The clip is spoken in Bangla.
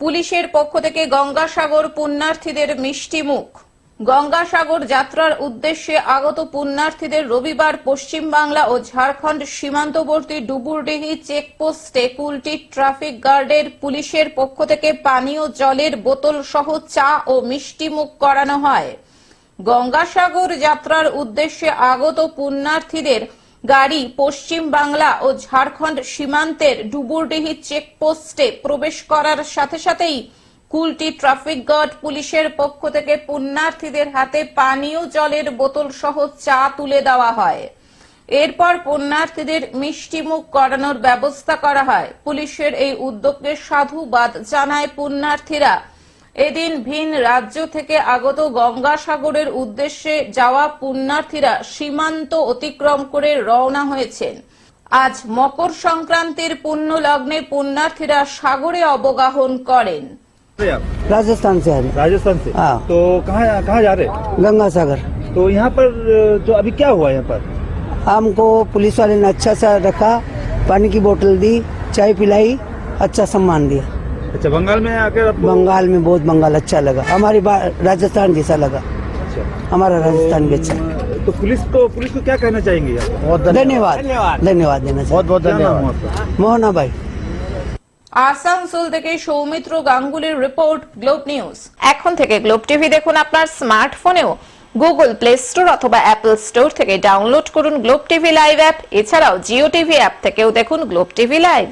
পুলিশের পক্ষ থেকে গঙ্গাসাগর পুণ্যার্থীদের মিষ্টি মুখ। গঙ্গাসাগর যাত্রার উদ্দেশ্যে আগত পুণ্যার্থীদের রবিবার পশ্চিমবাংলা ও ঝাড়খণ্ড সীমান্তবর্তী ডুবুরডিহি চেকপোস্টে কুলটি ট্রাফিক গার্ডের পুলিশের পক্ষ থেকে পানীয় জলের বোতল সহ চা ও মিষ্টি মুখ করানো হয়। গঙ্গাসাগর যাত্রার উদ্দেশ্যে আগত পুণ্যার্থীদের গাড়ি পশ্চিম বাংলা ও ঝাড়খণ্ড সীমান্তের ডুবুরডিহি চেকপোস্টে প্রবেশ করার সাথে সাথেই কুলটি ট্রাফিক গার্ড পুলিশের পক্ষ থেকে পুণ্যার্থীদের হাতে পানীয় জলের বোতল সহ চা তুলে দেওয়া হয়। এরপর পুণ্যার্থীদের মিষ্টিমুখ করানোর ব্যবস্থা করা হয়। পুলিশের এই উদ্যোগকে সাধুবাদ জানায় পুণ্যার্থীরা। এদিন ভিন রাজ্য থেকে আগত গঙ্গাসাগরের উদ্দেশ্যে যাওয়া পুণ্যার্থীরা সীমান্ত অতিক্রম করে রওনা হয়েছেন আজ মকর সংক্রান্তির পুণ্য লগ্নে পুণ্যার্থীরা সাগরে অবগাহন করেন से आप राजस्थान से है राजस्थान से हाँ। तो कहाँ कहाँ जा रहे हैं गंगा सागर तो यहाँ पर जो अभी क्या हुआ यहाँ पर हमको पुलिस वाले ने अच्छा सा रखा पानी की बोतल दी चाय पिलाई अच्छा सम्मान दिया अच्छा बंगाल में आकर आपको बंगाल में बहुत बंगाल अच्छा लगा हमारी बा- राजस्थान जैसा लगा अच्छा हमारा राजस्थान भी अच्छा तो पुलिस को पुलिस को क्या कहना चाहेंगे आप धन्यवाद धन्यवाद देना चाहिए बहुत क्या नाम हुआ आपका मोहना भाई আসানসোল থেকে সৌমিত্র গাঙ্গুলির রিপোর্ট গ্লোব নিউজ এখন থেকে গ্লোব টিভি দেখুন আপনার স্মার্টফোনেও গুগল প্লে স্টোর অথবা অ্যাপল স্টোর থেকে ডাউনলোড করুন গ্লোব টিভি লাইভ অ্যাপ এছাড়াও জিও টিভি অ্যাপ থেকেও দেখুন গ্লোব টিভি লাইভ